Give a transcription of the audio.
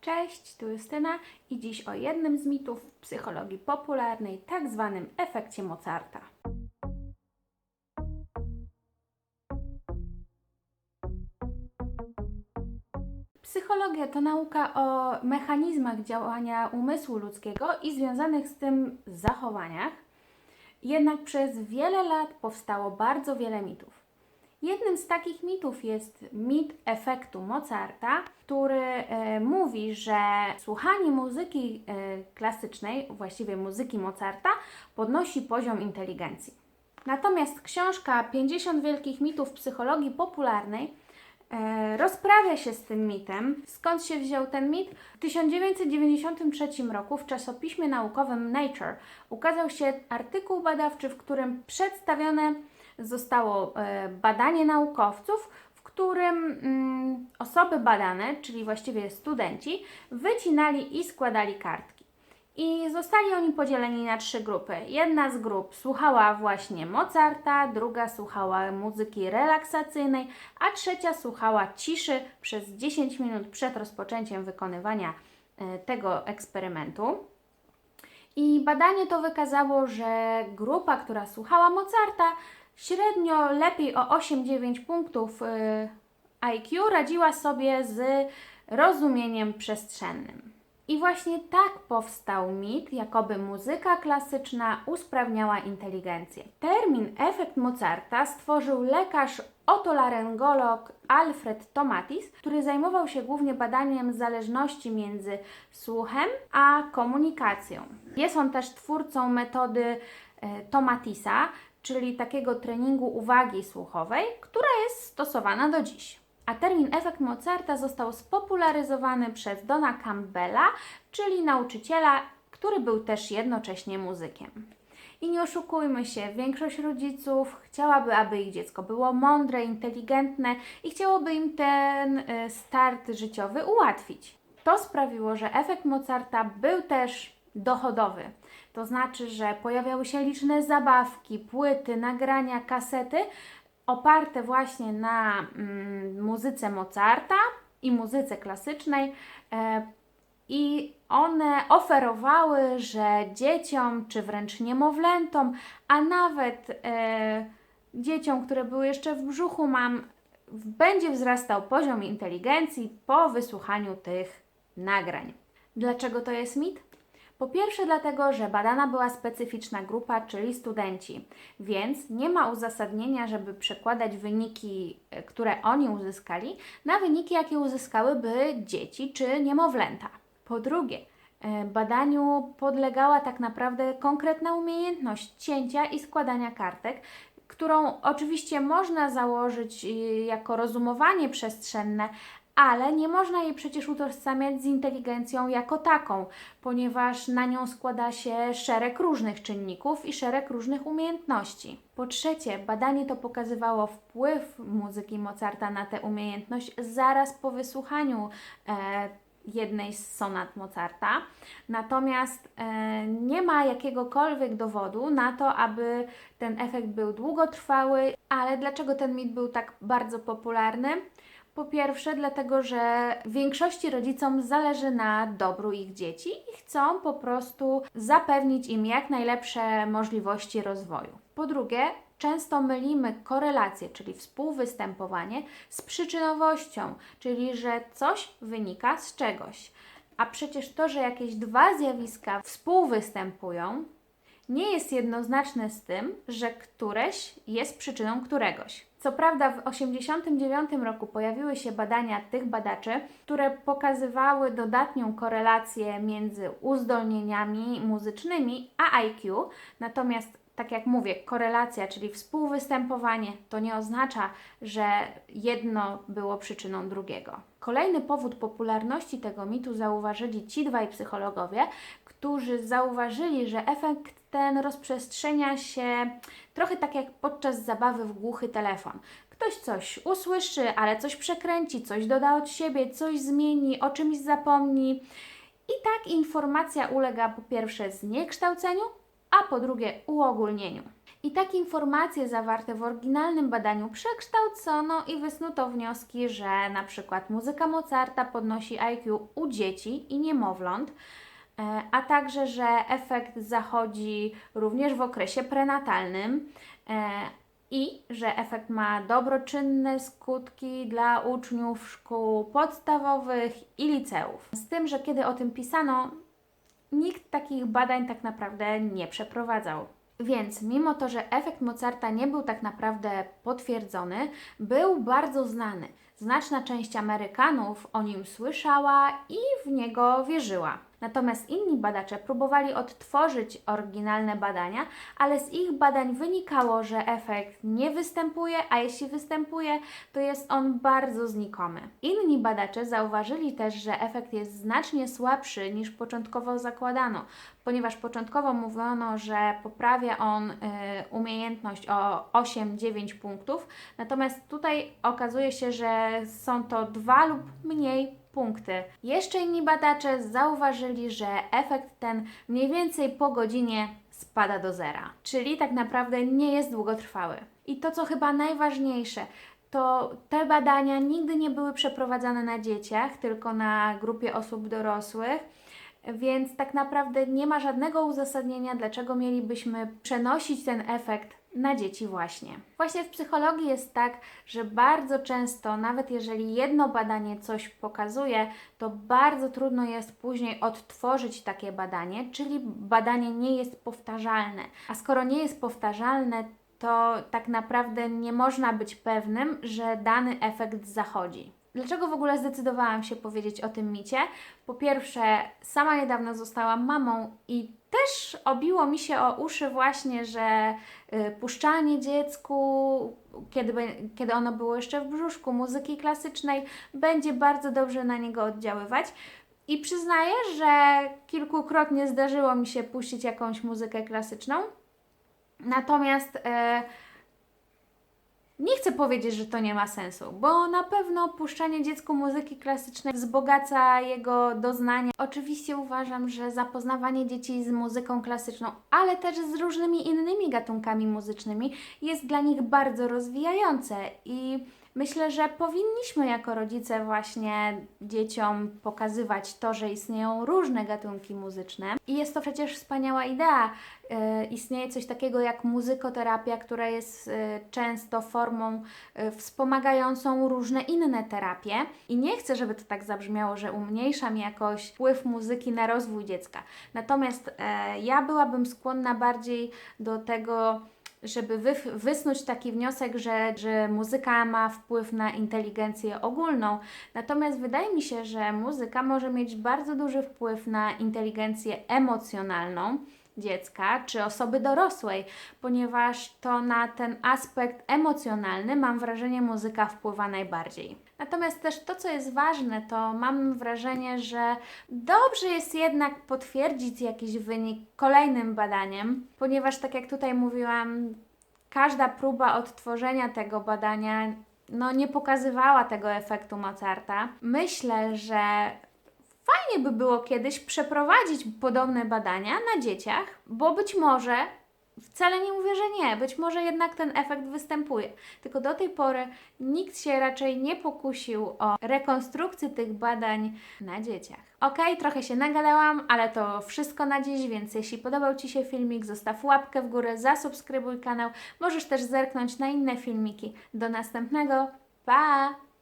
Cześć, tu Justyna i dziś o jednym z mitów psychologii popularnej, tak zwanym efekcie Mozarta. Psychologia to nauka o mechanizmach działania umysłu ludzkiego i związanych z tym zachowaniach. Jednak przez wiele lat powstało bardzo wiele mitów. Jednym z takich mitów jest mit efektu Mozarta, który e, mówi, że słuchanie muzyki e, klasycznej, właściwie muzyki Mozarta, podnosi poziom inteligencji. Natomiast książka 50 wielkich mitów psychologii popularnej e, rozprawia się z tym mitem. Skąd się wziął ten mit? W 1993 roku w czasopiśmie naukowym Nature ukazał się artykuł badawczy, w którym przedstawione zostało e, badanie naukowców, w którym mm, osoby badane, czyli właściwie studenci, wycinali i składali kartki. I zostali oni podzieleni na trzy grupy. Jedna z grup słuchała właśnie Mozarta, druga słuchała muzyki relaksacyjnej, a trzecia słuchała ciszy przez 10 minut przed rozpoczęciem wykonywania e, tego eksperymentu. I badanie to wykazało, że grupa, która słuchała Mozarta, średnio lepiej o 8-9 punktów y, IQ radziła sobie z rozumieniem przestrzennym. I właśnie tak powstał mit, jakoby muzyka klasyczna usprawniała inteligencję. Termin efekt Mozarta stworzył lekarz otolaryngolog Alfred Tomatis, który zajmował się głównie badaniem zależności między słuchem a komunikacją. Jest on też twórcą metody e, Tomatisa, czyli takiego treningu uwagi słuchowej, która jest stosowana do dziś. A termin efekt Mozarta został spopularyzowany przez Dona Campbella, czyli nauczyciela, który był też jednocześnie muzykiem. I nie oszukujmy się, większość rodziców chciałaby, aby ich dziecko było mądre, inteligentne i chciałoby im ten y, start życiowy ułatwić. To sprawiło, że efekt Mozarta był też dochodowy. To znaczy, że pojawiały się liczne zabawki, płyty, nagrania, kasety oparte właśnie na mm, muzyce Mozarta i muzyce klasycznej. E, i one oferowały, że dzieciom, czy wręcz niemowlętom, a nawet e, dzieciom, które były jeszcze w brzuchu mam, będzie wzrastał poziom inteligencji po wysłuchaniu tych nagrań. Dlaczego to jest mit? Po pierwsze, dlatego, że badana była specyficzna grupa, czyli studenci, więc nie ma uzasadnienia, żeby przekładać wyniki, e, które oni uzyskali, na wyniki, jakie uzyskałyby dzieci czy niemowlęta. Po drugie, e, badaniu podlegała tak naprawdę konkretna umiejętność cięcia i składania kartek, którą oczywiście można założyć e, jako rozumowanie przestrzenne, ale nie można jej przecież utożsamiać z inteligencją jako taką, ponieważ na nią składa się szereg różnych czynników i szereg różnych umiejętności. Po trzecie, badanie to pokazywało wpływ muzyki Mozarta na tę umiejętność zaraz po wysłuchaniu e, jednej z sonat Mozarta. Natomiast e, nie ma jakiegokolwiek dowodu na to, aby ten efekt był długotrwały. Ale dlaczego ten mit był tak bardzo popularny? Po pierwsze, dlatego, że większości rodzicom zależy na dobru ich dzieci i chcą po prostu zapewnić im jak najlepsze możliwości rozwoju. Po drugie, często mylimy korelację, czyli współwystępowanie, z przyczynowością, czyli że coś wynika z czegoś. A przecież to, że jakieś dwa zjawiska współwystępują, nie jest jednoznaczne z tym, że któreś jest przyczyną któregoś. Co prawda w 1989 roku pojawiły się badania tych badaczy, które pokazywały dodatnią korelację między uzdolnieniami muzycznymi a IQ, natomiast tak jak mówię, korelacja, czyli współwystępowanie, to nie oznacza, że jedno było przyczyną drugiego. Kolejny powód popularności tego mitu zauważyli ci dwaj psychologowie, którzy zauważyli, że efekt ten rozprzestrzenia się trochę tak jak podczas zabawy w głuchy telefon. Ktoś coś usłyszy, ale coś przekręci, coś doda od siebie, coś zmieni, o czymś zapomni. I tak informacja ulega po pierwsze zniekształceniu, a po drugie uogólnieniu. I takie informacje zawarte w oryginalnym badaniu przekształcono i wysnuto wnioski, że na przykład muzyka Mozarta podnosi IQ u dzieci i niemowląt, e, a także, że efekt zachodzi również w okresie prenatalnym e, i że efekt ma dobroczynne skutki dla uczniów szkół podstawowych i liceów. Z tym, że kiedy o tym pisano, nikt takich badań tak naprawdę nie przeprowadzał. Więc mimo to, że efekt Mozarta nie był tak naprawdę potwierdzony, był bardzo znany. Znaczna część Amerykanów o nim słyszała i w niego wierzyła. Natomiast inni badacze próbowali odtworzyć oryginalne badania, ale z ich badań wynikało, że efekt nie występuje, a jeśli występuje, to jest on bardzo znikomy. Inni badacze zauważyli też, że efekt jest znacznie słabszy niż początkowo zakładano, ponieważ początkowo mówiono, że poprawia on y, umiejętność o 8-9 punktów, natomiast tutaj okazuje się, że są to dwa lub mniej punkty. Jeszcze inni badacze zauważyli, że efekt ten mniej więcej po godzinie spada do zera, czyli tak naprawdę nie jest długotrwały. I to, co chyba najważniejsze, to te badania nigdy nie były przeprowadzane na dzieciach, tylko na grupie osób dorosłych. Więc tak naprawdę nie ma żadnego uzasadnienia, dlaczego mielibyśmy przenosić ten efekt na dzieci właśnie. Właśnie w psychologii jest tak, że bardzo często, nawet jeżeli jedno badanie coś pokazuje, to bardzo trudno jest później odtworzyć takie badanie, czyli badanie nie jest powtarzalne. A skoro nie jest powtarzalne, to tak naprawdę nie można być pewnym, że dany efekt zachodzi. Dlaczego w ogóle zdecydowałam się powiedzieć o tym micie? Po pierwsze, sama niedawno zostałam mamą i też obiło mi się o uszy właśnie, że y, puszczanie dziecku, kiedy, kiedy ono było jeszcze w brzuszku, muzyki klasycznej, będzie bardzo dobrze na niego oddziaływać. I przyznaję, że kilkukrotnie zdarzyło mi się puścić jakąś muzykę klasyczną. Natomiast e, nie chcę powiedzieć, że to nie ma sensu, bo na pewno puszczanie dziecku muzyki klasycznej wzbogaca jego doznania. Oczywiście uważam, że zapoznawanie dzieci z muzyką klasyczną, ale też z różnymi innymi gatunkami muzycznymi jest dla nich bardzo rozwijające i myślę, że powinniśmy jako rodzice właśnie dzieciom pokazywać to, że istnieją różne gatunki muzyczne. I jest to przecież wspaniała idea. E, istnieje coś takiego jak muzykoterapia, która jest e, często formą e, wspomagającą różne inne terapie. I nie chcę, żeby to tak zabrzmiało, że umniejszam jakoś wpływ muzyki na rozwój dziecka. Natomiast e, ja byłabym skłonna bardziej do tego, żeby wy, wysnuć taki wniosek, że, że muzyka ma wpływ na inteligencję ogólną. Natomiast wydaje mi się, że muzyka może mieć bardzo duży wpływ na inteligencję emocjonalną dziecka czy osoby dorosłej, ponieważ to na ten aspekt emocjonalny mam wrażenie muzyka wpływa najbardziej. Natomiast też to, co jest ważne, to mam wrażenie, że dobrze jest jednak potwierdzić jakiś wynik kolejnym badaniem, ponieważ tak jak tutaj mówiłam, każda próba odtworzenia tego badania no, nie pokazywała tego efektu Mozarta. Myślę, że fajnie by było kiedyś przeprowadzić podobne badania na dzieciach, bo być może wcale nie mówię, że nie, być może jednak ten efekt występuje. Tylko do tej pory nikt się raczej nie pokusił o rekonstrukcję tych badań na dzieciach. Ok, trochę się nagadałam, ale to wszystko na dziś, więc jeśli podobał Ci się filmik, zostaw łapkę w górę, zasubskrybuj kanał. Możesz też zerknąć na inne filmiki. Do następnego. Pa!